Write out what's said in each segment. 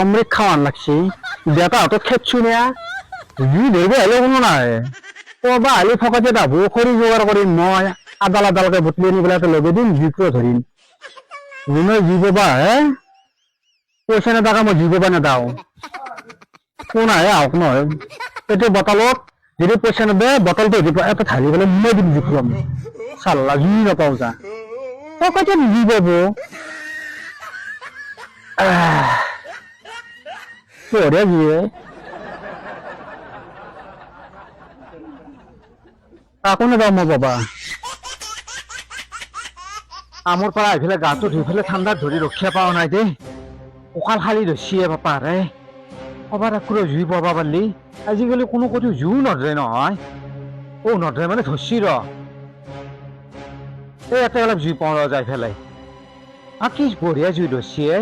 অমৃত খাওয়ান লাগছি। দেতা হাতত খেতছু না। জুই ধৰিব আহিলে কোনো নাই ক'ৰবা আহিলে ফকাতে দাবো খৰি যোগাৰ কৰিম মই আদাল আদালকে বুটলি আনি পেলাই লগে দিম জুইকো ধৰিম যোনে জুই পাবা হে পইচা নেদাকা মই জুই পাবা নেদাও কোন আহে আহক নহয় এতিয়া বটলত, যদি পইচা নেদে, বটলটো দিব এটা ঢালি পেলাই মই দিম খুৱাম চাল্লা, জুই নাপাওঁ যা। ফকাতে জুই পাব আহ বঢ়িয়া জুয়ে কাকো নেদাও মই বাবা। আমৰ পৰা আহি পেলাই গাটো ধুই পেলাই ঠাণ্ডাত ধৰি ৰক্ষা পোৱা নাই দেই কঁকাল খালি ধৰিছিয়ে বাপা ৰে। কবাৰ একোৰে জুই পাবা পাৰিলি আজিকালি কোনো ক'তো জুই নধৰে নহয়। অ নধৰে মানে ধৰছি ৰ। এই ইয়াতে অলপ জুই পাওঁ ৰ যাই পেলাই আৰু কি বঢ়িয়া জুই ধৰছিয়ে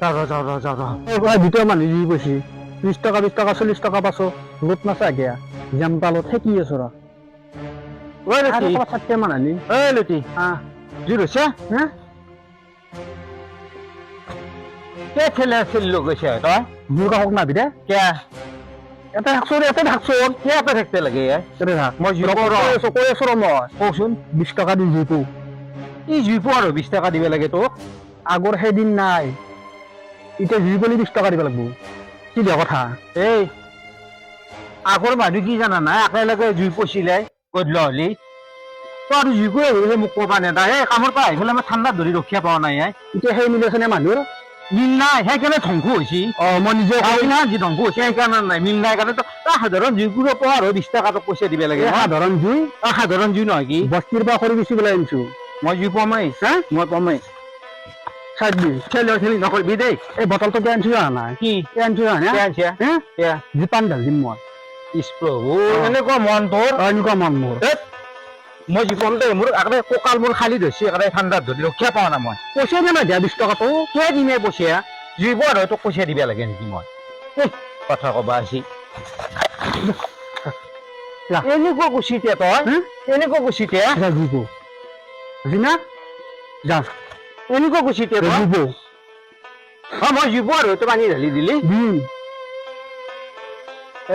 যাওঁ ৰ যাওঁ ৰ যাওঁ। ৰ ভিতৰৰ মানুহ জুই পাইছি ত্ৰিছ টকা বিছ টকা চল্লিছ টকা পাছো লোট নাচা গেয়া জামতালত ঠেকি আছো ৰ। ঐ লুটি। চাতকে মান আনি ঐ লুটি। আহ জুই ধৰছে হা? কে খেলে আছিল লোক গৈছে তই? মোৰ কাষক নাবি দে কে এটা থাকছো এটা থাকছো কে এটা থাকতে লাগে? মই কৈ আছো কৈ আছো ৰ মই। কওকচোন বিছ টকা দি জুইটো ই জুই পোৱা আৰু বিছ টকা দিব লাগে তোক? আগৰ সেইদিন নাই। এতিয়া জুই পলি বিছ টকা দিব লাগিব। কি দিয়া কথা? এই আগৰ মানুহ কি জানা নাই? একেলগে জুই পচিলে গধূলি হলি। তই আৰু জুই কৈ আহিলে মোক ক'বা নেদা। এই কামৰ পৰা আহি পেলাই মই ঠাণ্ডাত ধৰি ৰক্ষা পোৱা নাই এতিয়া সেই মিল আছেনে মানুহৰ মিল নাই। সেইকাৰণে ধ্বংস হৈছে। অ মই নিজে না যি ধ্বংস হৈছে। সেইকাৰণে নাই। মিল নাই কাৰণে সাধাৰণ জুইকুৰো পোৱা আৰু বিছ টকা পইচা দিব লাগে সাধাৰণ জুই? সাধাৰণ জুই নহয় কি? বস্তিৰ পৰা কৰি বেছি পেলাই আনিছো। মই জুই পামেই হা? মই পামেই চাবি খেলি খেলি নকৰিবি দেই। এই বটলটো কে আনিছো জানা নাই? কি? কে আনিছো জানা কে আনিছে? হে? জীপান ঢালিম মই। ইছ প্ৰভু এনেকুৱা মন তোৰ? এনেকুৱা মন মোৰ। মই জীৱন দেই মোৰ একেবাৰে কঁকাল মোৰ খালি ধৰিছে একেবাৰে ঠাণ্ডাত ধৰি ৰক্ষা পোৱা নাই মই? পইচা দিয়া নাই দিয়া বিছ টকাটো। কিয় দিমে পইচা জুইব আৰু তোক পইচা দিব লাগে নেকি মই? কথা কবা আজি। এনেকুৱা গুচিতে তই? এনেকুৱা গুচিতে জুইব বুজিনা যা এনেকুৱা গুচিতে জুইব অ মই জুইব আৰু তই পানী ঢালি দিলি।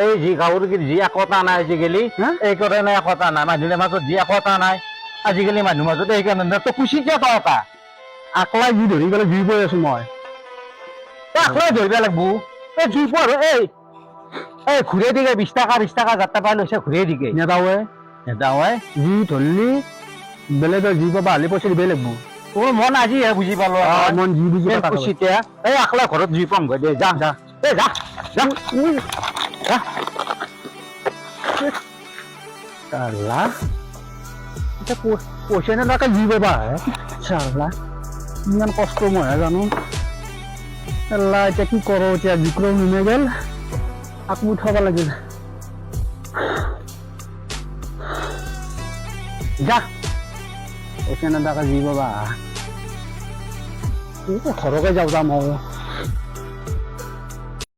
এই যি গাঁৱৰ যি একতা নাই আজিকালি এই কাৰণে একতা নাই মানুহৰ মাজত যি একতা নাই আজিকালি মানুহৰ মাজত সেইকাৰণে তই খুচি কিয় তই এটা? আকলাই জুই ধৰি পেলাই জুই পৰি আছো মই। আকলাই ধৰিব লাগিব। এই জুই পোৱা আৰু এই এই ঘূৰে দিকে বিছ টকা বিছ টকা যাত্ৰা পাই লৈছে ঘূৰে দিকে। নেদাৱে নেদাৱে জুই ধৰিলি বেলেগৰ জুই পাবা হালি পইচা দিবই লাগিব। তোৰ মন আজিহে বুজি পালো মন যি বুজি খুচিতে এই আকলা ঘৰত জুই পাম দে যা যা। এই যা যা। যা। চালা। এতিয়া পই- পইচা নেদাকে জুই পাবা হে। চালা। ইমান কষ্ট মইহে জানো। চালা এতিয়া কি কৰো এতিয়া বিক্ৰম নিমে গেল। আকৌ উঠাব লাগিল। যা। পইচা দেখা জুই বাবা এই যাও যাম